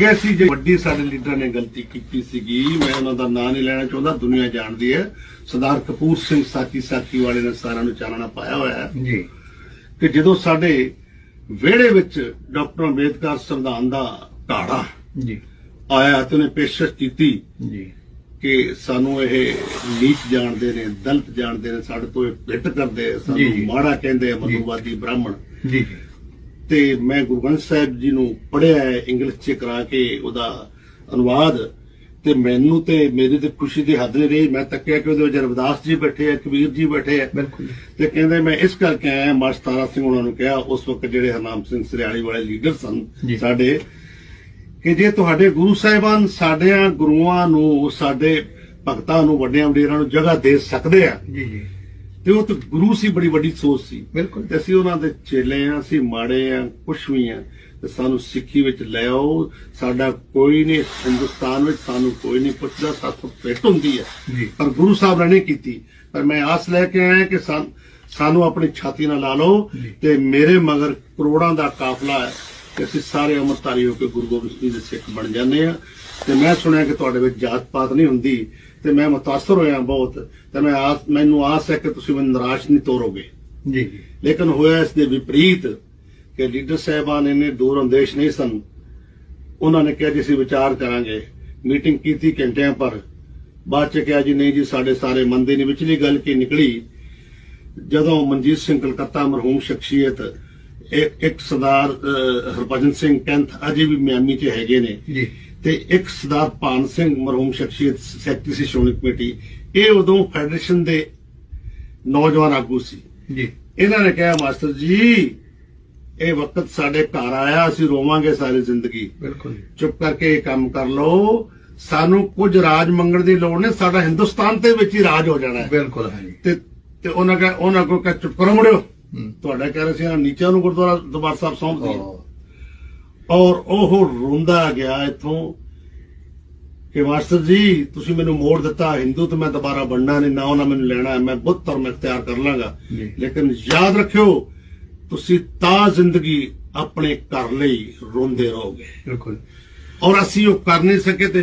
ਗਿਆ ਸੀ ਜੇ ਵੱਡੀ ਸਾਡੇ ਲੀਡਰ ਨੇ ਗਲਤੀ ਕੀਤੀ ਸੀਗੀ ਮੈਂ ਉਹਨਾਂ ਦਾ ਨਾਂ ਨਹੀਂ ਲੈਣਾ ਚਾਹੁੰਦਾ ਦੁਨੀਆ ਜਾਣਦੀ ਹੈ। ਸਰਦਾਰ ਕਪੂਰ ਸਿੰਘ ਸਾਚੀ ਸਾਚੀ ਵਾਲੇ ਨੇ ਸਾਰਿਆਂ ਨੂੰ ਚਾਨਣਾ ਪਾਇਆ ਹੋਇਆ ਹੈ। ਜੀ। ਕਿ ਜਦੋਂ ਸਾਡੇ ਵਿਹੜੇ ਵਿੱਚ ਡਾਕਟਰ ਅੰਬੇਦਕਰ ਸੰਵਿਧਾਨ ਦਾ ਢਾੜਾ ਜੀ। ਆਇਆ ਤੇ ਉਹਨੇ ਪੇਸ਼ਕਸ਼ ਕੀਤੀ ਜੀ। ਕਿ ਸਾਨੂੰ ਇਹ ਨੀਚ ਜਾਣਦੇ ਨੇ ਦਲਿਤ ਜਾਣਦੇ ਨੇ ਸਾਡੇ ਤੋਂ ਇਹ ਪਿੱਟ ਕਰਦੇ ਸਾਨੂੰ। ਮਾੜਾ ਕਹਿੰਦੇ ਮਨੂਵਾਦੀ ਬ੍ਰਾਹਮਣ। ਜੀ ਜੀ। ਤੇ ਮੈਂ ਗੁਰੂ ਗ੍ਰੰਥ ਸਾਹਿਬ ਜੀ ਨੂੰ ਪੜ੍ਹਿਆ ਹੈ ਇੰਗਲਿਸ਼ ਚ ਕਰਾ ਕੇ ਉਹਦਾ ਅਨੁਵਾਦ। ਤੇ ਮੈਨੂੰ ਤੇ ਮੇਰੀ ਤੇ ਖੁਸ਼ੀ ਦੀ ਹੱਦ ਨਹੀਂ ਰਹੀ। ਮੈਂ ਤੱਕਿਆ ਕਿ ਉਹਦੇ ਵਿੱਚ ਰਵਿਦਾਸ ਜੀ ਬੈਠੇ ਆ ਕਬੀਰ ਜੀ ਬੈਠੇ ਆ। ਬਿਲਕੁਲ ਤੇ ਕਹਿੰਦੇ ਮੈਂ ਇਸ ਕਰਕੇ ਆਇਆ ਮਾਸਟਰ ਤਾਰਾ ਸਿੰਘ ਉਹਨਾਂ ਨੂੰ ਕਿਹਾ ਉਸ ਵਕਤ ਜਿਹੜੇ ਹਰਨਾਮ ਸਿੰਘ ਸਰਿਆਲੀ ਵਾਲੇ ਲੀਡਰ ਸਨ। ਸਾਡੇ ਕਿ ਜੇ ਤੁਹਾਡੇ ਗੁਰੂ ਸਾਹਿਬਾਨ ਸਾਡਿਆਂ ਗੁਰੂਆਂ ਨੂੰ ਸਾਡੇ ਭਗਤਾਂ ਨੂੰ ਵੱਡਿਆਂ ਵਡੇਰਾਂ ਨੂੰ ਜਗ੍ਹਾ ਦੇ ਸਕਦੇ ਆ ਜੀ ਜੀ। ਤੇ ਉਹ ਤਾਂ ਗੁਰੂ ਸੀ ਬੜੀ ਵੱਡੀ ਸੋਚ ਸੀ। ਬਿਲਕੁਲ। ਤੇ ਅਸੀਂ ਉਹਨਾਂ ਦੇ ਚੇਲੇ ਆ ਅਸੀਂ ਮਾੜੇ ਆ ਕੁਛ ਵੀ ਆ। ਤੇ ਸਾਨੂੰ ਸਿੱਖੀ ਵਿੱਚ ਲੈ ਆਓ। ਸਾਡਾ ਕੋਈ ਨਹੀਂ ਹਿੰਦੁਸਤਾਨ ਵਿੱਚ ਸਾਨੂੰ ਕੋਈ ਨਹੀਂ ਪੁੱਛਦਾ ਸਾਥੋਂ ਪਿੱਟ ਹੁੰਦੀ ਹੈ। ਪਰ ਗੁਰੂ ਸਾਹਿਬ ਨੇ ਨਹੀਂ ਕੀਤੀ। ਪਰ ਮੈਂ ਆਸ ਲੈ ਕੇ ਆਇਆ ਕਿ ਸਾਨ- ਆਪਣੀ ਛਾਤੀ ਨਾਲ ਲਾ ਲਓ। ਤੇ ਮੇਰੇ ਮਗਰ ਕਰੋੜਾਂ ਦਾ ਕਾਫਲਾ ਹੈ ਤੇ ਅਸੀਂ ਸਾਰੇ ਅਮਰਤਾਰੀ ਹੋ ਕੇ ਗੁਰੂ ਗੋਬਿੰਦ ਸਿੰਘ ਦੇ ਸਿੱਖ ਬਣ ਜਾਂਦੇ ਆ। ਤੇ ਮੈਂ ਸੁਣਿਆ ਕਿ ਤੁਹਾਡੇ ਵਿੱਚ ਜਾਤ ਪਾਤ ਨਹੀਂ ਹੁੰਦੀ ਤੇ ਮੈਂ ਮੁਤਾਸਰ ਹੋਇਆ ਬਹੁਤ ਤੇ ਮੈਂ ਆਸ ਮੈਨੂੰ ਆਸ ਹੈ ਕਿ ਤੁਸੀਂ ਮੈਨੂੰ ਨਿਰਾਸ਼ ਨਹੀਂ ਤੋਰੋਗੇ। ਜੀ। ਲੇਕਿਨ ਹੋਇਆ ਇਸ ਦੇ ਵਿਪਰੀਤ ਕਿ ਲੀਡਰ ਸਾਹਿਬਾਨ ਇੰਨੇ ਦੂਰ ਅੰਦੇਸ਼ ਨਹੀਂ ਸਨ। ਉਹਨਾਂ ਨੇ ਕਿਹਾ ਜੀ ਅਸੀਂ ਵਿਚਾਰ ਕਰਾਂਗੇ। ਮੀਟਿੰਗ ਕੀਤੀ ਘੰਟਿਆਂ ਪਰ। ਬਾਅਦ ਚ ਕਿਹਾ ਜੀ ਨਹੀਂ ਜੀ ਸਾਡੇ ਸਾਰੇ ਮੰਦੇ ਨਹੀਂ ਵਿਚਲੀ ਗੱਲ ਕੀ ਨਿਕਲੀ? ਜਦੋਂ ਮਨਜੀਤ ਸਿੰਘ ਕਲਕੱਤਾ ਮਰਹੂਮ ਸ਼ਖਸੀਅਤ ਇੱਕ ਇੱਕ ਸਰਦਾਰ ਹਰਭਜਨ ਸਿੰਘ ਕੰਥ ਅਜੇ ਵੀ ਮਿਆਮੀ 'ਚ ਹੈਗੇ ਨੇ। ਜੀ। ਤੇ ਇੱਕ ਸਰਦਾਰ ਭਾਨ ਸਿੰਘ ਮਰਹੂਮ ਸ਼ਖਸੀਅਤ ਸੈਕਟਰੀ ਸੀ ਸ਼੍ਰੋਮਣੀ ਕਮੇਟੀ। ਇਹ ਉਦੋਂ ਫੈਡਰੇਸ਼ਨ ਦੇ ਨੌਜਵਾਨ ਆਗੂ ਸੀ। ਜੀ। ਇਹਨਾਂ ਨੇ ਕਿਹਾ ਮਾਸਟਰ ਜੀ ਇਹ ਵਕਤ ਸਾਡੇ ਘਰ ਆਇਆ ਅਸੀਂ ਰੋਵਾਂਗੇ ਸਾਰੀ ਜ਼ਿੰਦਗੀ। ਬਿਲਕੁਲ ਚੁੱਪ ਕਰਕੇ ਇਹ ਕੰਮ ਕਰ ਲਓ। ਸਾਨੂੰ ਕੁਝ ਰਾਜ ਮੰਗਣ ਦੀ ਲੋੜ ਨਹੀਂ ਸਾਡਾ ਹਿੰਦੁਸਤਾਨ ਦੇ ਵਿੱਚ ਹੀ ਰਾਜ ਹੋ ਜਾਣਾ ਹੈ। ਬਿਲਕੁਲ ਹਾਂ ਜੀ ਤੇ ਤੇ ਉਹਨਾਂ ਕਹ ਉਹਨਾਂ ਕੋਲ ਕਹ ਚੁੱਪ ਕਰੋ ਮੁੜਿਓ। ਤੁਹਾਡਾ ਕਹਿ ਰਹੇ ਸੀ ਨਾ ਨੀਚਿਆਂ ਨੂੰ ਗੁਰਦੁਆਰਾ ਦਰਬਾਰ ਸਾਹਿਬ ਸੌਂਪ ਉਹ, ਔਰ ਉਹ ਰੋਂਦਾ ਗਿਆ ਇੱਥੋਂ ਕਿ ਮਾਸਟਰ ਜੀ ਤੁਸੀਂ ਮੈਨੂੰ ਮੋੜ ਦਿੱਤਾ ਹਿੰਦੂ ਤੇ ਮੈਂ ਦੁਬਾਰਾ ਬਣਨਾ ਨਹੀਂ ਨਾ ਉਹਨਾਂ ਮੈਨੂੰ ਲੈਣਾ ਮੈਂ ਬੁੱਧ ਧਰਮ ਇਖਤਿਆਰ ਕਰ ਲਾਂਗਾ। ਲੇਕਿਨ ਯਾਦ ਰੱਖਿਓ ਤੁਸੀਂ ਤਾਂ ਜ਼ਿੰਦਗੀ ਆਪਣੇ ਘਰ ਲਈ ਰੋਂਦੇ ਰਹੋਗੇ। ਬਿਲਕੁਲ। ਔਰ ਅਸੀਂ ਉਹ ਕਰ ਨਹੀਂ ਸਕੇ ਤੇ